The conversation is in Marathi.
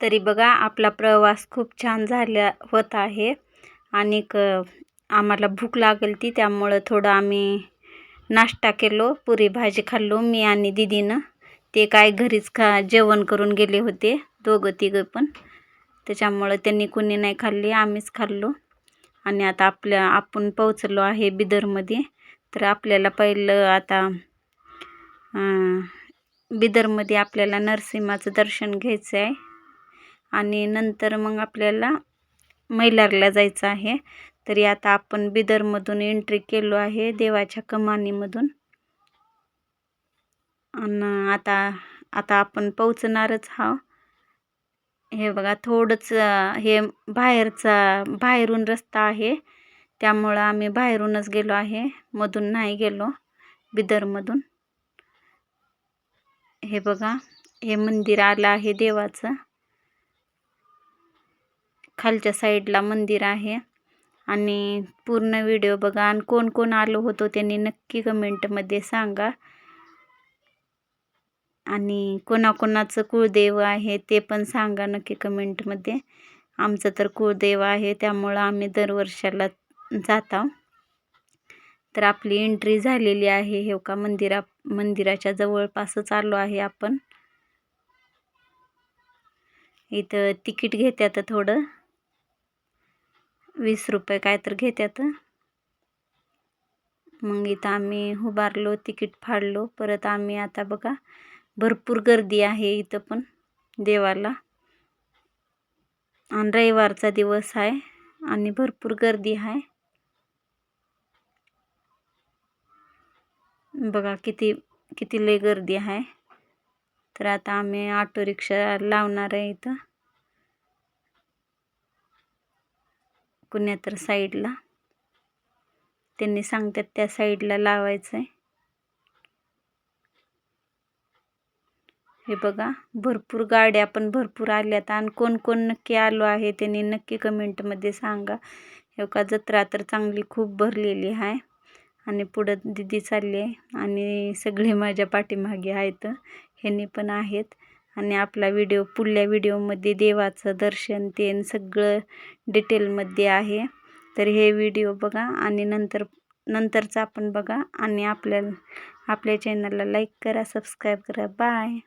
तरी बघा आपला प्रवास खूप छान झाला होत आहे. आणि आम्हाला भूक लागली ती त्यामुळं थोडं आम्ही नाश्ता केलो पुरी भाजी खाल्लो मी आणि दिदीनं. ते काय घरीच खा जेवण करून गेले होते दोघं तिघं पण. त्याच्यामुळं त्यांनी कुणी नाही खाल्ली आम्हीच खाल्लो. आणि आता आपल्या आपण पोचलो आहे बिदरमध्ये. तर आपल्याला पहिलं आता बिदरमध्ये आपल्याला नरसिंहाचं दर्शन घ्यायचं आहे आणि नंतर मग आपल्याला मैलारला जायचं आहे. तरी आता आपण बिदरमधून एंट्री केलो आहे देवाच्या कमानीमधून. आणि आता आता आपण पोचणारच हा हे बघा थोडंच हे बाहेरचा बाहेरून रस्ता आहे. त्यामुळं आम्ही बाहेरूनच गेलो आहे. मधून नाही गेलो बिदरमधून. हे बघा हे मंदिर आलं आहे देवाचं. खालच्या साईडला मंदिर आहे. आणि पूर्ण व्हिडिओ बघा. आणि कोण कोण आलो होतो त्यांनी नक्की कमेंटमध्ये सांगा. आणि कोणाकोणाचं कुळदेव आहे ते पण सांगा नक्की कमेंटमध्ये आमचं तर कुळदेव आहे त्यामुळं आम्ही दरवर्षाला जात तर आपली एंट्री झालेली आहे. हे का मंदिरा मंदिराच्या जवळपासच आलो आहे आपण. इथं तिकीट घेत्यात थोडं. वीस रुपये काय तर घेतात मग इथं आम्ही उभारलो तिकीट फाडलो. परत आम्ही आता बघा भरपूर गर्दी आहे इथं पण देवाला. आणि रविवारचा दिवस आहे आणि भरपूर गर्दी आहे. बघा किती किती लय गर्दी आहे. तर आता आम्ही ऑटो रिक्षा लावणार आहे इथं. कुण्यातर साईडला. त्यांनी सांगतात त्या साईडला लावायचं आहे हे बघा भरपूर गाड्या पण भरपूर आल्यात. आणि कोण कोण नक्की आलो आहे त्यांनी नक्की कमेंटमध्ये सांगा. हे का जत्रा तर चांगली खूप भरलेली आहे. आणि पुढं दिदी चालली आहे. आणि सगळे माझ्या पाठीमागे आहेत. ह्यांनी पण आहेत. आणि आपला व्हिडिओ पुढल्या व्हिडिओमध्ये देवाचं दर्शन ते सगळं डिटेलमध्ये आहे. तर हे व्हिडिओ बघा आणि नंतर नंतरचा आपण बघा आणि आपल्या आपल्या चॅनलला लाईक करा सबस्क्राईब करा. बाय